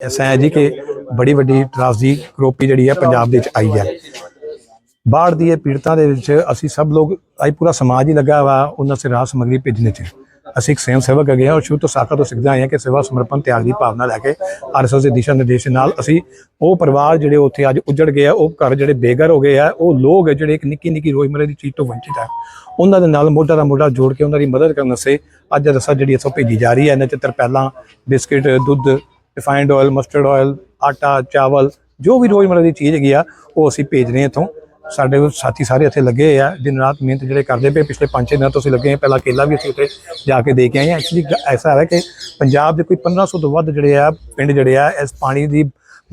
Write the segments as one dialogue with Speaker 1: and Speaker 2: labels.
Speaker 1: ਐਸਾ ਹੈ ਜੀ ਕਿ ਬੜੀ ਵੱਡੀ ਤਰਾਸਦੀ ਕਰੋਪੀ ਜਿਹੜੀ ਹੈ ਪੰਜਾਬ ਦੇ ਵਿੱਚ ਆਈ ਹੈ। ਬਾੜ ਦੀ ਇਹ ਪੀੜਤਾਂ ਦੇ ਵਿੱਚ ਅਸੀਂ ਸਭ ਲੋਕ, ਅੱਜ ਪੂਰਾ ਸਮਾਜ ਹੀ ਲੱਗਾ ਵਾ, ਉਹਨਾਂ ਸੇ ਰਾਹ ਸਮਗਰੀ ਭੇਜਣੇ ਚ। ਅਸੀਂ ਇੱਕ ਸਵੈਮ ਸੇਵਕ ਹੈਗੇ ਹਾਂ ਔਰ ਸ਼ੁਰੂ ਤੋਂ ਸਾਖਾ ਤੋਂ ਸਿੱਖਦੇ ਆਏ ਹਾਂ ਕਿ ਸੇਵਾ ਸਮਰਪਣ ਤਿਆਗ ਦੀ ਭਾਵਨਾ ਲੈ ਕੇ ਆਰਐਸਐਸ ਦੇ ਦਿਸ਼ਾ ਨਿਰਦੇਸ਼ ਨਾਲ ਅਸੀਂ ਉਹ ਪਰਿਵਾਰ ਜਿਹੜੇ ਉੱਥੇ ਅੱਜ ਉੱਜੜ ਗਏ ਆ, ਉਹ ਘਰ ਜਿਹੜੇ ਬੇਘਰ ਹੋ ਗਏ ਆ, ਉਹ ਲੋਕ ਜਿਹੜੇ ਇੱਕ ਨਿੱਕੀ ਨਿੱਕੀ ਰੋਜ਼ਮਰੇ ਦੀ ਚੀਜ਼ ਤੋਂ ਵੰਚਿਤ ਹੈ ਉਹਨਾਂ ਦੇ ਨਾਲ ਮੋਢਾ ਦਾ ਮੋਢਾ ਜੋੜ ਕੇ ਉਹਨਾਂ ਦੀ ਮਦਦ ਕਰਨ ਵਾਸਤੇ ਅੱਜ ਰਸਾ ਜਿਹੜੀ ਇੱਥੋਂ ਭੇਜੀ ਜਾ ਰਹੀ ਹੈ। ਇਹਨਾਂ ਚ ਤਰਪੈਲਾਂ ਬਿਸਕਿਟ, ਦੁੱਧ ਰਿਫਾਈਨਡ ਆਇਲ ਮਸਟਰਡ ਆਇਲ ਆਟਾ, ਚਾਵਲ, ਜੋ ਵੀ ਰੋਜ਼ਮਰਾ ਦੀ ਚੀਜ਼ ਹੈਗੀ ਆ, ਉਹ ਅਸੀਂ ਭੇਜ ਰਹੇ ਹਾਂ ਇੱਥੋਂ। ਸਾਡੇ ਸਾਥੀ ਸਾਰੇ ਇੱਥੇ ਲੱਗੇ ਆ, ਦਿਨ ਰਾਤ ਮਿਹਨਤ ਜਿਹੜੇ ਕਰਦੇ ਪਏ, ਪਿਛਲੇ 5-6 ਦਿਨਾਂ ਤੋਂ ਅਸੀਂ ਲੱਗੇ ਹਾਂ, ਪਹਿਲਾਂ ਕੇਲਾ ਵੀ ਅਸੀਂ ਉੱਥੇ ਜਾ ਕੇ ਦੇ ਕੇ ਆਏ ਹਾਂ। ਐਕਚੁਅਲੀ ਐਸਾ ਹੈ ਕਿ ਪੰਜਾਬ ਦੇ ਕੋਈ 1500 ਤੋਂ ਵੱਧ ਜਿਹੜੇ ਆ, ਪਿੰਡ ਜਿਹੜੇ ਆ, ਇਸ ਪਾਣੀ ਦੀ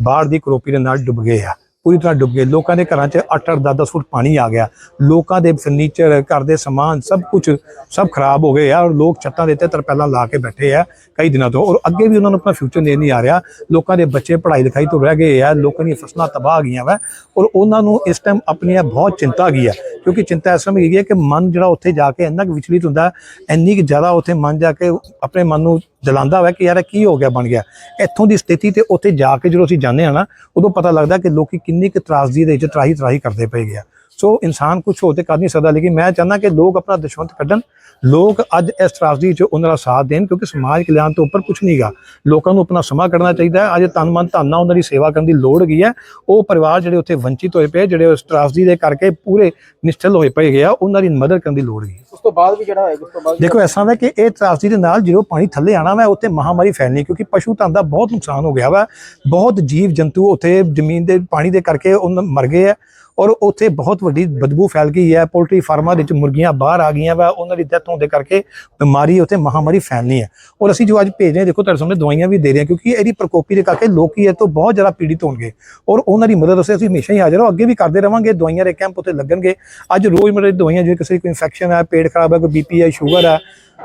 Speaker 1: ਬਾੜ ਦੀ ਕਰੋਪੀ ਦੇ ਨਾਲ ਡੁੱਬ ਗਏ ਆ। ਪੂਰੀ ਤਰ੍ਹਾਂ ਡੁੱਬ ਗਏ ਲੋਕਾਂ ਦੇ ਘਰਾਂ 'ਚ 8-8 10-10 ਫੁੱਟ ਪਾਣੀ ਆ ਗਿਆ। ਲੋਕਾਂ ਦੇ ਫਰਨੀਚਰ ਘਰ ਦੇ ਸਮਾਨ ਸਭ ਕੁਝ ਸਭ ਖਰਾਬ ਹੋ ਗਏ ਆ ਔਰ ਲੋਕ ਛੱਤਾਂ ਦੇ ਉੱਤੇ ਤਰਪੈਲਾਂ ਲਾ ਕੇ ਬੈਠੇ ਆ ਕਈ ਦਿਨਾਂ ਤੋਂ ਔਰ ਅੱਗੇ ਵੀ ਉਹਨਾਂ ਨੂੰ ਆਪਣਾ ਫਿਊਚਰ ਨਹੀਂ ਨਹੀਂ ਆ ਰਿਹਾ। ਲੋਕਾਂ ਦੇ ਬੱਚੇ ਪੜ੍ਹਾਈ ਲਿਖਾਈ ਤੋਂ ਰਹਿ ਗਏ ਆ, ਲੋਕਾਂ ਦੀਆਂ ਫਸਲਾਂ ਤਬਾਹ ਗਈਆਂ ਵਾ ਔਰ ਉਹਨਾਂ ਨੂੰ ਇਸ ਟਾਈਮ ਆਪਣੀ ਬਹੁਤ ਚਿੰਤਾ ਗਈ ਹੈ ਕਿਉਂਕਿ ਚਿੰਤਾ ਇਸ ਸਮੇਂ ਹੈਗੀ ਹੈ ਕਿ ਮਨ ਜਿਹੜਾ ਉੱਥੇ ਜਾ ਕੇ ਇੰਨਾ ਕੁ ਵਿਚਲਿਤ ਹੁੰਦਾ, ਇੰਨੀ ਕੁ ਜ਼ਿਆਦਾ ਉੱਥੇ ਮਨ ਜਾ ਕੇ ਆਪਣੇ ਮਨ ਨੂੰ ਜਲਾਉਂਦਾ ਹੋਇਆ ਕਿ ਯਾਰ ਕੀ ਹੋ ਗਿਆ, ਬਣ ਗਿਆ। ਇੱਥੋਂ ਦੀ ਸਥਿਤੀ ਤੇ ਉੱਥੇ ਜਾ ਕੇ ਜਦੋਂ ਅਸੀਂ ਜਾਂਦੇ ਹਾਂ ਨਾ, ਉਦੋਂ ਪਤਾ ਲੱਗਦਾ ਕਿ ਲੋਕੀ ਕਿੰਨੀ ਕੁ ਤਰਾਸਦੀ ਦੇ ਵਿੱਚ ਤਰਾਹੀ ਤਰਾਹੀ ਕਰਦੇ ਪਏ ਗਿਆ ਸੋ ਇਨਸਾਨ ਕੁਝ ਹੋ ਤੇ ਕਰ ਨਹੀਂ ਸਕਦਾ ਲੇਕਿਨ ਮੈਂ ਚਾਹੁੰਦਾ ਕਿ ਲੋਕ ਆਪਣਾ ਦੁਸ਼ਮਣ ਕੱਢਣ। ਲੋਕ ਅੱਜ ਇਸ ਤਰਾਸਦੀ 'ਚ ਉਹਨਾਂ ਦਾ ਸਾਥ ਦੇਣ ਕਿਉਂਕਿ ਸਮਾਜ ਕਲਿਆਣ ਤੋਂ ਉੱਪਰ ਕੁਝ ਨਹੀਂਗਾ ਲੋਕਾਂ ਨੂੰ ਆਪਣਾ ਸਮਾਂ ਕੱਢਣਾ ਚਾਹੀਦਾ ਹੈ। ਅੱਜ ਤਨ ਮਨ ਧਨ ਉਹਨਾਂ ਦੀ ਸੇਵਾ ਕਰਨ ਦੀ ਲੋੜ ਹੈਗੀ ਹੈ? ਉਹ ਪਰਿਵਾਰ ਜਿਹੜੇ ਉੱਥੇ ਵੰਚਿਤ ਹੋਏ ਪਏ ਜਿਹੜੇ ਉਸ ਤਰਾਸਦੀ ਦੇ ਕਰਕੇ ਪੂਰੇ ਨਿਸ਼ਚਲ ਹੋਏ ਪਏ ਗਿਆ ਉਹਨਾਂ ਦੀ ਮਦਦ ਕਰਨ ਦੀ ਲੋੜ ਹੈਗੀ
Speaker 2: ਉਸ ਤੋਂ ਬਾਅਦ ਵੀ ਜਿਹੜਾ ਹੋਏਗਾ ਉਸ ਤੋਂ ਬਾਅਦ
Speaker 1: ਦੇਖੋ ਐਸਾ ਹੈ ਕਿ ਇਹ ਤਰਾਸਦੀ ਦੇ ਨਾਲ ਜਦੋਂ ਪਾਣੀ ਥੱਲੇ ਆਣਾ ਵਾ ਉੱਥੇ ਮਹਾਮਾਰੀ ਫੈਲਣੀ ਕਿਉਂਕਿ ਪਸ਼ੂ ਧਨ ਦਾ ਬਹੁਤ ਨੁਕਸਾਨ ਹੋ ਗਿਆ ਵਾ। ਬਹੁਤ ਜੀਵ ਜੰਤੂ ਉੱਥੇ ਜ਼ਮੀਨ ਦੇ ਪਾਣੀ ਦੇ ਕਰਕੇ ਉਹਨਾਂ ਮਰ ਗਏ ਆ। ਔਰ ਉੱਥੇ ਬਹੁਤ ਵੱਡੀ ਬਦਬੂ ਫੈਲ ਗਈ ਹੈ। ਪੋਲਟਰੀ ਫਾਰਮਾਂ ਦੇ ਵਿੱਚ ਮੁਰਗੀਆਂ ਬਾਹਰ ਆ ਗਈਆਂ ਵਾ। ਉਹਨਾਂ ਦੀ ਡੈਥ ਹੋਣ ਦੇ ਕਰਕੇ ਬਿਮਾਰੀ ਉੱਥੇ ਮਹਾਮਾਰੀ ਫੈਲਣੀ ਹੈ। ਔਰ ਅਸੀਂ ਜੋ ਅੱਜ ਭੇਜ ਰਹੇ ਹਾਂ, ਦੇਖੋ ਤੁਹਾਡੇ ਸਾਹਮਣੇ ਦਵਾਈਆਂ ਵੀ ਦੇ ਰਹੇ ਹਾਂ, ਕਿਉਂਕਿ ਇਹਦੀ ਪ੍ਰਕੋਪੀ ਦੇ ਕਰਕੇ ਲੋਕੀ ਇਹ ਤੋਂ ਬਹੁਤ ਜ਼ਿਆਦਾ ਪੀੜਿਤ ਹੋਣਗੇ। ਔਰ ਉਹਨਾਂ ਦੀ ਮਦਦ ਵਾਸਤੇ ਅਸੀਂ ਹਮੇਸ਼ਾ ਹੀ ਹਾਜ਼ਰ ਹਾਂ। ਅੱਗੇ ਵੀ ਕਰਦੇ ਰਵਾਂਗੇ। ਦਵਾਈਆਂ ਦੇ ਕੈਂਪ ਉੱਤੇ ਲੱਗਣਗੇ। ਅੱਜ ਰੋਜ਼ਮਰ੍ਹਾ ਦੀ ਦਵਾਈਆਂ ਜੇ ਕਿਸੇ ਕੋਈ ਇਨਫੈਕਸ਼ਨ ਹੈ, ਪੇਟ ਖਰਾਬ ਹੈ, ਕੋਈ ਬੀਪੀ ਹੈ, ਸ਼ੂਗਰ ਹੈ,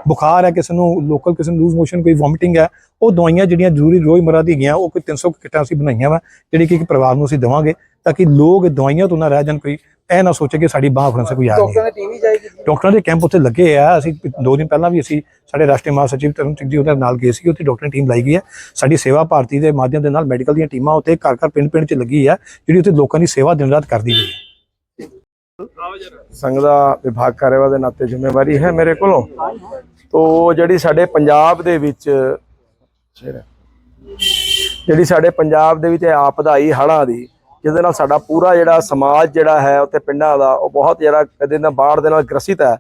Speaker 1: ਬੁਖਾਰ ਹੈ, ਕਿਸੇ ਨੂੰ ਲੋਕਲ ਕਿਸੇ ਨੂੰ ਲੂਜ਼ ਮੋਸ਼ਨ ਕੋਈ ਵੋਮਿਟਿੰਗ ਹੈ, ਉਹ ਦਵਾਈਆਂ ਜਿਹੜੀਆਂ ਜ਼ਰੂਰੀ ਰੋਜ਼ਮਰਾ ਦੀ ਹੈਗੀਆਂ ਉਹ ਕੋਈ 300 ਕੁ ਕਿੱਟਾਂ ਅਸੀਂ ਬਣਾਈਆਂ ਵਾ, ਜਿਹੜੀ ਕਿ ਇੱਕ ਪਰਿਵਾਰ ਨੂੰ ਅਸੀਂ ਦੇਵਾਂਗੇ। ਤਾਂ ਕਿ ਲੋਕ ਦਵਾਈਆਂ ਤੋਂ ਨਾ ਰਹਿ ਜਾਣ ਕੋਈ ਇਹ ਨਾ ਸੋਚੇ ਕਿ ਸਾਡੀ ਬਾਹ ਫੜਨ ਸੇ ਕੋਈ ਆ ਨਹੀਂ
Speaker 2: ਡਾਕਟਰਾਂ ਦੀ ਟੀਮ ਹੀ ਜਾਏਗੀ
Speaker 1: ਡਾਕਟਰਾਂ ਦੇ ਕੈਂਪ ਉੱਥੇ ਲੱਗੇ ਆ ਅਸੀਂ ਦੋ ਦਿਨ ਪਹਿਲਾਂ ਵੀ ਅਸੀਂ ਸਾਡੇ ਰਾਸ਼ਟਰੀ ਮਹਾਸਚਿਵ ਤਰੁਣ ਸਿੰਘ ਜੀ ਉਹਦੇ ਨਾਲ ਗਏ ਸੀ ਉੱਥੇ ਡਾਕਟਰਾਂ ਦੀ ਟੀਮ ਲਾਈ ਗਈ ਹੈ ਸਾਡੀ ਸੇਵਾ ਭਾਰਤੀ ਦੇ ਮਾਧਿਅਮ ਦੇ ਨਾਲ ਮੈਡੀਕਲ ਦੀਆਂ ਟੀਮਾਂ ਉੱਥੇ ਘਰ ਘਰ ਪਿੰਡ ਪਿੰਡ 'ਚ ਲੱਗੀ ਆ ਜਿਹੜੀ ਉੱਥੇ ਲੋਕਾਂ ਦੀ ਸੇਵਾ ਦਿਨ ਰਾਤ ਕਰਦੀ ਪਈ ਹੈ
Speaker 3: ਸੰਘ ਦਾ ਵਿਭਾਗ ਕਾਰਜਵਾ ਦੇ ਨਾਤੇ ਜ਼ਿੰਮੇਵਾਰੀ ਹੈ ਮੇਰੇ ਕੋਲੋਂ ਤੋ ਜਿਹੜੀ ਸਾਡੇ ਪੰਜਾਬ ਦੇ ਵਿੱਚ ਜਿਹੜੀ ਸਾਡੇ ਪੰਜਾਬ ਦੇ ਵਿੱਚ ਇਹ ਆਪਦਾ ਆਈ ਹੜ੍ਹਾਂ ਦੀ ਜਿਹਦੇ ਨਾਲ ਸਾਡਾ ਪੂਰਾ ਜਿਹੜਾ ਸਮਾਜ ਜਿਹੜਾ ਹੈ ਉੱਥੇ ਪਿੰਡਾਂ ਦਾ, ਉਹ ਬਹੁਤ ਜਿਹੜਾ ਕਦੇ ਨਾ ਬਾੜ ਦੇ ਨਾਲ ਗ੍ਰਸਿਤ ਹੈ।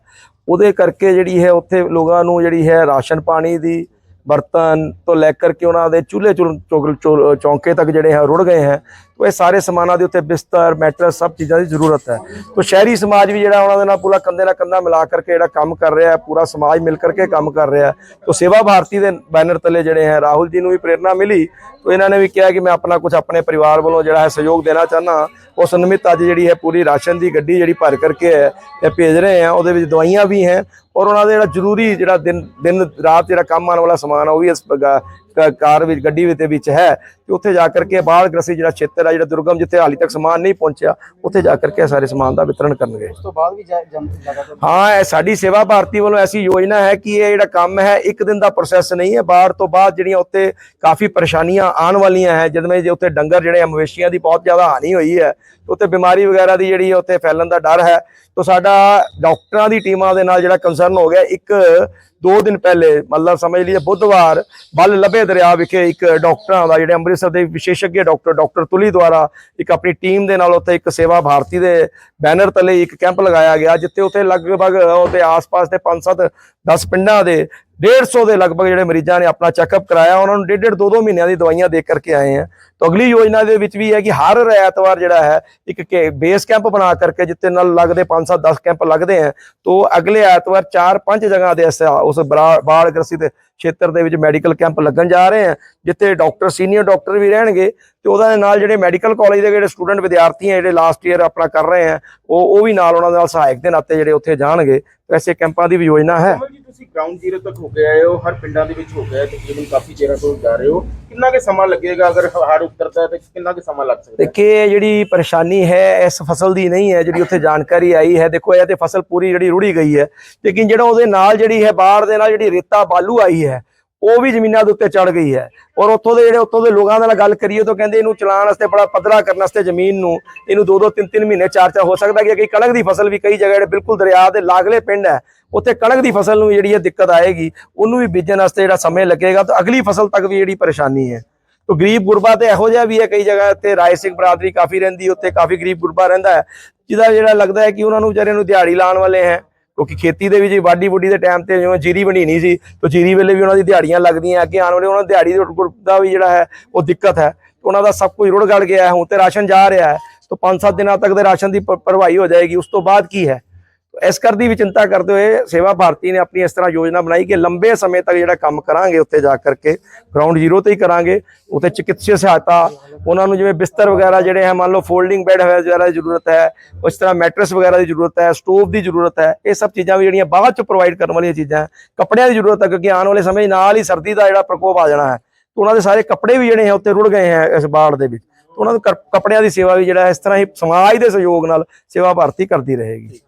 Speaker 3: ਉਹਦੇ ਕਰਕੇ ਜਿਹੜੀ ਹੈ ਉੱਥੇ ਲੋਕਾਂ ਨੂੰ ਜਿਹੜੀ ਹੈ ਰਾਸ਼ਨ ਪਾਣੀ ਦੀ ਬਰਤਨ ਤੋਂ ਲੈ ਕਰਕੇ ਉਹਨਾਂ ਦੇ ਚੁੱਲ੍ਹੇ ਚੁਲ- ਚੌਗਲ- ਚੌ- ਚੌਂਕੇ ਤੱਕ ਜਿਹੜੇ ਹੈ ਰੁੜ ਗਏ ਹੈ। ਉਹ ਇਹ ਸਾਰੇ ਸਮਾਨਾਂ ਦੇ ਉੱਤੇ ਬਿਸਤਰ, ਮੈਟਰਸ ਸਭ ਚੀਜ਼ਾਂ ਦੀ ਜ਼ਰੂਰਤ ਹੈ। ਤੋ ਸ਼ਹਿਰੀ ਸਮਾਜ ਵੀ ਜਿਹੜਾ ਉਹਨਾਂ ਦੇ ਨਾਲ ਪੂਰਾ ਕੰਧੇ ਨਾਲ ਕੰਧਾ ਮਿਲਾ ਕਰਕੇ ਜਿਹੜਾ ਕੰਮ ਕਰ ਰਿਹਾ ਹੈ, ਪੂਰਾ ਸਮਾਜ ਮਿਲ ਕਰਕੇ ਕੰਮ ਕਰ ਰਿਹਾ ਹੈ। ਤੋ ਸੇਵਾ ਭਾਰਤੀ ਦੇ ਬੈਨਰ ਤਲੇ ਜਿਹੜੇ ਹੈ, ਰਾਹੁਲ ਜੀ ਨੂੰ ਵੀ ਪ੍ਰੇਰਣਾ ਮਿਲੀ। ਤੋ ਇਹਨਾਂ ਨੇ ਵੀ ਕਿਹਾ ਕਿ ਮੈਂ ਆਪਣਾ ਕੁਝ ਆਪਣੇ ਪਰਿਵਾਰ ਵੱਲੋਂ ਜਿਹੜਾ ਹੈ ਸਹਿਯੋਗ ਦੇਣਾ ਚਾਹਨਾ ਉਸ ਨਿਮਿਤ ਅੱਜ ਜਿਹੜੀ ਹੈ ਪੂਰੀ ਰਾਸ਼ਨ ਦੀ ਗੱਡੀ ਜਿਹੜੀ ਭਰ ਕਰਕੇ ਹੈ, ਇਹ ਭੇਜ ਰਹੇ ਆ ਉਹਦੇ ਵਿੱਚ ਦਵਾਈਆਂ ਵੀ ਹੈ ਔਰ ਉਹਨਾਂ ਦਾ ਜਿਹੜਾ ਜ਼ਰੂਰੀ ਜਿਹੜਾ ਦਿਨ ਦਿਨ ਰਾਤ ਜਿਹੜਾ ਕੰਮ ਆਉਣ ਵਾਲਾ ਸਮਾਨ ਆ, ਉਹ ਵੀ ਇਸ ਕਾਰ ਵਿੱਚ ਗੱਡੀ ਵਿੱਚ ਦੇ ਵਿੱਚ ਹੈ ਤੇ ਉੱਥੇ ਜਾ ਕਰਕੇ ਬਾਹਰ ਗ੍ਰਸੀ ਜਿਹੜਾ ਖੇਤਰ ਆ ਜਿਹੜਾ ਦੁਰਗਮ ਜਿੱਥੇ ਹਾਲੀ ਤੱਕ ਸਮਾਨ ਨਹੀਂ ਪਹੁੰਚਿਆ ਉੱਥੇ ਜਾ ਕਰਕੇ ਸਾਰੇ ਸਮਾਨ ਦਾ ਵਿਤਰਣ ਕਰਨਗੇ।
Speaker 2: ਉਸ ਤੋਂ ਬਾਅਦ ਵੀ
Speaker 3: ਹਾਂ ਇਹ ਸਾਡੀ ਸੇਵਾ ਭਾਰਤੀ ਵੱਲੋਂ ਐਸੀ ਯੋਜਨਾ ਹੈ ਕਿ ਇਹ ਜਿਹੜਾ ਕੰਮ ਹੈ ਇੱਕ ਦਿਨ ਦਾ ਪ੍ਰੋਸੈਸ ਨਹੀਂ ਹੈ। ਬਾਹਰ ਤੋਂ ਬਾਅਦ ਜਿਹੜੀਆਂ ਉੱਥੇ ਕਾਫੀ ਪਰੇਸ਼ਾਨੀਆਂ ਆਉਣ ਵਾਲੀਆਂ ਹੈ ਜਿਵੇਂ ਜੇ ਉੱਥੇ ਡੰਗਰ ਜਿਹੜੇ ਆ ਮਵੇਸ਼ੀਆਂ ਦੀ ਬਹੁਤ ਜ਼ਿਆਦਾ ਹਾਨੀ ਹੋਈ ਹੈ ਤੇ ਉੱਥੇ ਬਿਮਾਰੀ ਵਗੈਰਾ ਦੀ ਜਿਹੜੀ ਉੱਥੇ ਫੈਲਣ ਦਾ ਡਰ ਹੈ। ਤੋਂ ਸਾਡਾ ਡਾਕਟਰਾਂ ਦੀ ਟੀਮਾਂ ਦੇ ਨਾਲ ਜਿਹੜਾ ਕੰਸਰਨ ਹੋ ਗਿਆ ਇੱਕ ਦੋ ਦਿਨ ਪਹਿਲੇ ਮਤਲਬ ਸਮਝ ਲਈਏ, ਬੁੱਧਵਾਰ ਬਲ ਲਬੇ ਦਰਿਆ ਵਿਖੇ ਇੱਕ ਡਾਕਟਰਾਂ ਦਾ, ਜਿਹੜੇ ਅੰਮ੍ਰਿਤਸਰ ਦੇ ਵਿਸ਼ੇਸ਼ज्ञ ਡਾਕਟਰ ਡਾਕਟਰ ਤੁਲੀ ਦੁਆਰਾ ਇੱਕ ਆਪਣੀ ਟੀਮ ਦੇ ਨਾਲ ਉੱਥੇ ਇੱਕ ਸੇਵਾ ਭਾਰਤੀ ਦੇ ਬੈਨਰ ਤਲੇ ਇੱਕ ਕੈਂਪ ਲਗਾਇਆ ਗਿਆ, ਜਿੱਥੇ ਉੱਥੇ ਲਗਭਗ ਉਹਦੇ ਆਸ-ਪਾਸ ਦੇ 5-7 10 ਪਿੰਡਾਂ ਦੇ 150 ਦੇ ਲਗਭਗ ਜਿਹੜੇ ਮਰੀਜ਼ਾਂ ਨੇ ਆਪਣਾ ਚੈੱਕਅਪ ਕਰਾਇਆ, ਉਹਨਾਂ ਨੂੰ ਡੇਢ ਡੇਢ ਦੋ ਦੋ ਮਹੀਨਿਆਂ ਦੀ ਦਵਾਈਆਂ ਦੇ ਕਰਕੇ ਆਏ ਆ। ਤਾਂ ਅਗਲੀ ਯੋਜਨਾ ਦੇ ਵਿੱਚ ਵੀ ਹੈ ਕਿ ਹਰ ਐਤਵਾਰ ਜਿਹੜਾ ਹੈ, ਇੱਕ ਬੇਸ ਕੈਂਪ ਬਣਾ ਕਰਕੇ ਜਿੱਥੇ ਨਾਲ ਲੱਗਦੇ 5-7 10 ਕੈਂਪ ਲੱਗਦੇ ਆ, ਤੋਂ ਅਗਲੇ ਐਤਵਾਰ 4-5 ਜਗ੍ਹਾ ਦੇ ਇਸ, ਉਸ ਬਰਾ- ਬਾੜ ਗ੍ਰਸਿਤ ਖੇਤਰ ਦੇ ਵਿੱਚ ਮੈਡੀਕਲ ਕੈਂਪ ਲੱਗਣ ਜਾ ਰਹੇ ਆ, ਜਿੱਥੇ ਡਾਕਟਰ, ਸੀਨੀਅਰ ਡਾਕਟਰ ਵੀ ਰਹਿਣਗੇ, ਤੇ ਉਹਦੇ ਨਾਲ ਜਿਹੜੇ ਮੈਡੀਕਲ ਕਾਲਜ ਦੇ ਜਿਹੜੇ ਸਟੂਡੈਂਟ ਵਿਦਿਆਰਥੀ ਆ, ਜਿਹੜੇ ਲਾਸਟ ਈਅਰ ਆਪਣਾ ਕਰ ਰਹੇ ਆ, ਉਹ ਉਹ ਵੀ ਨਾਲ ਉਹਨਾਂ ਦੇ ਨਾਲ ਸਹਾਇਕ ਦੇ ਨਾਤੇ ਜਿਹੜੇ ਉੱਥੇ ਜਾਣਗੇ ਐਸੇ ਕੈਂਪਾਂ ਦੀ ਵੀ ਯੋਜਨਾ ਹੈ।
Speaker 2: ਤੁਸੀਂ ਗਰਾਊਂਡ ਜ਼ੀਰੋ ਤੱਕ ਹੋ ਕੇ ਹੋ, ਹਰ ਪਿੰਡਾਂ ਦੇ ਵਿੱਚ ਹੋ ਕੇ ਤਕਰੀਬਨ ਕਾਫੀ ਚਿਰਾਂ ਤੋਂ ਜਾ ਰਹੇ ਹੋ। ਕਿੰਨਾ ਕੁ ਸਮਾਂ ਲੱਗੇਗਾ ਅਗਰ ਹੜ ਉਤਰਦਾ ਹੈ ਤਾਂ ਕਿੰਨਾ ਕੁ ਸਮਾਂ ਲੱਗ ਸਕਦਾ ਹੈ?
Speaker 3: ਦੇਖੇ, ਇਹ ਜਿਹੜੀ ਪਰੇਸ਼ਾਨੀ ਹੈ, ਇਸ ਫਸਲ ਦੀ ਨਹੀਂ ਹੈ, ਜਿਹੜੀ ਉੱਥੇ ਜਾਣਕਾਰੀ ਆਈ ਹੈ। ਦੇਖੋ, ਇਹ ਤੇ ਫਸਲ ਪੂਰੀ ਜਿਹੜੀ ਰੁੜੀ ਗਈ ਹੈ। ਲੇਕਿਨ ਜਿਹੜਾ ਉਹਦੇ ਨਾਲ ਜਿਹੜੀ ਹੈ, ਬਾੜ ਦੇ ਨਾਲ ਜਿਹੜੀ ਰੇਤਾ ਬਾਲੂ ਆਈ ਹੈ ਉਹ ਵੀ ਜ਼ਮੀਨਾਂ ਦੇ ਉੱਤੇ ਚੜ ਗਈ ਹੈ। ਔਰ ਉੱਥੋਂ ਦੇ ਜਿਹੜੇ ਉੱਥੋਂ ਦੇ ਲੋਕਾਂ ਨਾਲ ਗੱਲ ਕਰੀਏ ਤਾਂ ਕਹਿੰਦੇ ਇਹਨੂੰ ਚਲਾਉਣ ਵਾਸਤੇ ਬੜਾ ਪੱਧਰਾ ਕਰਨ ਵਾਸਤੇ ਜ਼ਮੀਨ ਨੂੰ ਇਹਨੂੰ ਦੋ ਦੋ ਤਿੰਨ ਤਿੰਨ ਮਹੀਨੇ ਚਾਰ ਚਾਰ ਹੋ ਸਕਦਾ ਕਿ ਕਈ ਕਣਕ ਦੀ ਫਸਲ ਵੀ ਕਈ ਜਗ੍ਹਾ ਜਿਹੜੇ ਬਿਲਕੁਲ ਦਰਿਆ ਦੇ ਲਾਗਲੇ ਪਿੰਡ ਹੈ, ਉੱਥੇ ਕਣਕ ਦੀ ਫਸਲ ਨੂੰ ਜਿਹੜੀ ਇਹ ਦਿੱਕਤ ਆਏਗੀ, ਉਹਨੂੰ ਵੀ ਬੀਜਣ ਵਾਸਤੇ ਜਿਹੜਾ ਸਮੇਂ ਲੱਗੇਗਾ ਤਾਂ ਅਗਲੀ ਫਸਲ ਤੱਕ ਵੀ ਜਿਹੜੀ ਪਰੇਸ਼ਾਨੀ ਹੈ। ਤੋ ਗਰੀਬ ਗੁਰਬਾ ਤੇ ਇਹੋ ਜਿਹਾ ਵੀ ਹੈ ਕਈ ਜਗ੍ਹਾ ਤੇ ਰਾਏ ਸਿੰਘ ਬਰਾਦਰੀ ਕਾਫੀ ਰਹਿੰਦੀ, ਉੱਥੇ ਕਾਫੀ ਗਰੀਬ ਗੁਰਬਾ ਰਹਿੰਦਾ ਹੈ, ਜਿਹਦਾ ਜਿਹੜਾ ਲੱਗਦਾ ਹੈ ਕਿ ਉਹਨਾਂ ਨੂੰ ਵਿਚਾਰਿਆਂ ਨੂੰ ਦਿਹਾੜੀ ਲਾਉਣ ਵਾਲੇ ਹੈ। ਕਿਉਂਕਿ ਖੇਤੀ ਦੇ ਵਿੱਚ ਵਾਢੀ ਬੁੱਢੀ ਦੇ ਟਾਈਮ ਤੇ ਜਿਵੇਂ ਜੀਰੀ ਬਣੀਣੀ ਸੀ, ਤਾਂ ਜੀਰੀ ਵੇਲੇ ਵੀ ਉਹਨਾਂ ਦੀ ਦਿਹਾੜੀਆਂ ਲੱਗਦੀਆਂ ਅੱਗੇ ਆਉਣ ਵਾਲੇ ਉਹਨਾਂ ਦਿਹਾੜੀ ਦੇ ਦਾ ਵੀ ਜਿਹੜਾ ਹੈ, ਉਹ ਦਿੱਕਤ ਹੈ। ਉਹਨਾਂ ਦਾ ਸਭ ਕੁਝ ਰੁੜ ਗੜ ਗਿਆ ਹੈ, ਹੁਣ ਤੇ ਰਾਸ਼ਨ ਜਾ ਰਿਹਾ ਹੈ। ਤਾਂ 5-7 ਦਿਨਾਂ ਤੱਕ ਦੇ ਰਾਸ਼ਨ ਦੀ ਭ- ਭਰਵਾਈ ਹੋ ਜਾਏਗੀ, ਉਸ ਤੋਂ ਬਾਅਦ ਕੀ ਹੈ? ਇਸ ਕਰ ਦੀ ਵੀ ਚਿੰਤਾ ਕਰਦੇ ਹੋਏ ਸੇਵਾ ਭਾਰਤੀ ਨੇ ਆਪਣੀ ਇਸ ਤਰ੍ਹਾਂ ਯੋਜਨਾ ਬਣਾਈ ਕਿ ਲੰਬੇ ਸਮੇਂ ਤੱਕ ਜਿਹੜਾ ਕੰਮ ਕਰਾਂਗੇ, ਉੱਥੇ ਜਾ ਕਰਕੇ ਗਰਾਊਂਡ ਜ਼ੀਰੋ ਤੇ ਹੀ ਕਰਾਂਗੇ, ਉੱਥੇ ਚਿਕਿਤਸਾ ਸਹਾਇਤਾ, ਉਹਨਾਂ ਨੂੰ ਜਿਵੇਂ ਬਿਸਤਰ ਵਗੈਰਾ ਜਿਹੜੇ ਹੈ, ਮੰਨ ਲਓ ਫੋਲਡਿੰਗ ਬੈੱਡ ਵਗੈਰਾ ਦੀ ਜ਼ਰੂਰਤ ਹੈ, ਉਸ ਤਰ੍ਹਾਂ ਮੈਟਰਸ ਵਗੈਰਾ ਦੀ ਜ਼ਰੂਰਤ ਹੈ ਸਟੋਵ ਦੀ ਜ਼ਰੂਰਤ ਹੈ, ਇਹ ਸਭ ਚੀਜ਼ਾਂ ਵੀ ਜਿਹੜੀਆਂ ਬਾਅਦ ਚ ਪ੍ਰੋਵਾਈਡ ਕਰਨ ਵਾਲੀਆਂ ਚੀਜ਼ਾਂ ਹੈ। ਕੱਪੜਿਆਂ ਦੀ ਜ਼ਰੂਰਤ ਹੈ, ਕਿਉਂਕਿ ਆਉਣ ਵਾਲੇ ਸਮੇਂ ਨਾਲ ਹੀ ਸਰਦੀ ਦਾ ਜਿਹੜਾ ਪ੍ਰਕੋਪ ਆ ਜਾਣਾ ਹੈ। ਉਹਨਾਂ ਦੇ ਸਾਰੇ ਕੱਪੜੇ ਵੀ ਜਿਹੜੇ ਹੈ ਉੱਤੇ ਰੁੜ ਗਏ ਹੈ ਇਸ ਬਾੜ ਦੇ ਵਿੱਚ। ਉਹਨਾਂ ਦੇ ਕੱਪੜਿਆਂ ਦੀ ਸੇਵਾ ਵੀ ਜਿਹੜਾ ਇਸ ਤਰ੍ਹਾਂ ਹੀ ਸਮਾਜ ਦੇ ਸਹਿਯੋਗ ਨਾਲ ਸੇਵਾ ਭਾਰਤੀ ਕਰਦੀ ਰਹੇਗੀ।